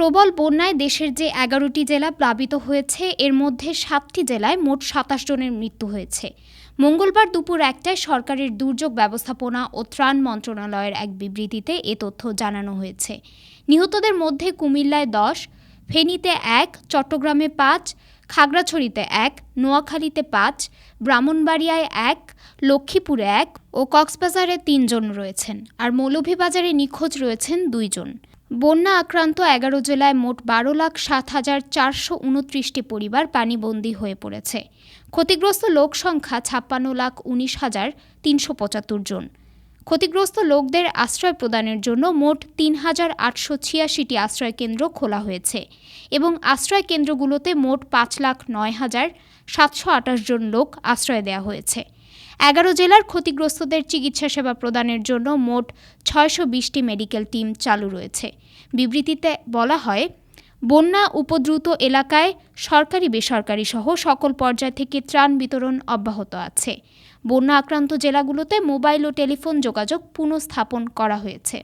প্রবল বন্যায় দেশের যে এগারোটি জেলা প্লাবিত হয়েছে, এর মধ্যে সাতটি জেলায় মোট সাতাশ জনের মৃত্যু হয়েছে। মঙ্গলবার দুপুর একটায় সরকারের দুর্যোগ ব্যবস্থাপনা ও ত্রাণ মন্ত্রণালয়ের এক বিবৃতিতে এ তথ্য জানানো হয়েছে। নিহতদের মধ্যে কুমিল্লায় দশ, ফেনীতে এক, চট্টগ্রামে পাঁচ, খাগড়াছড়িতে এক, নোয়াখালীতে পাঁচ, ব্রাহ্মণবাড়িয়ায় এক, লক্ষ্মীপুরে এক ও কক্সবাজারে তিনজন রয়েছেন, আর মৌলভীবাজারে নিখোঁজ রয়েছেন দুইজন। বন্যা আক্রান্ত এগারো জেলায় মোট বারো লাখ সাত হাজার চারশো উনত্রিশটি পরিবার পানিবন্দী হয়ে পড়েছে। ক্ষতিগ্রস্ত লোক সংখ্যা ছাপ্পান্ন লাখ উনিশ হাজার তিনশো পঁচাত্তর জন। ক্ষতিগ্রস্ত লোকদের আশ্রয় প্রদানের জন্য মোট তিন হাজার আটশো ছিয়াশিটি আশ্রয় কেন্দ্র খোলা হয়েছে এবং আশ্রয় কেন্দ্রগুলোতে মোট পাঁচ লাখ নয় হাজার সাতশো আঠাশ জন লোক আশ্রয় দেওয়া হয়েছে। এগারো জেলার ক্ষতিগ্রস্তদের চিকিৎসা সেবা প্রদানের জন্য মোট ছয়শো বিশটি মেডিকেল টিম চালু রয়েছে। বিবৃতিতে বলা হয়, বন্যা উপদ্রুত এলাকায় সরকারি, বেসরকারি সহ সকল পর্যায় থেকে ত্রাণ বিতরণ অব্যাহত আছে। বন্যা আক্রান্ত জেলাগুলোতে মোবাইল ও টেলিফোন যোগাযোগ পুনঃস্থাপন করা হয়েছে।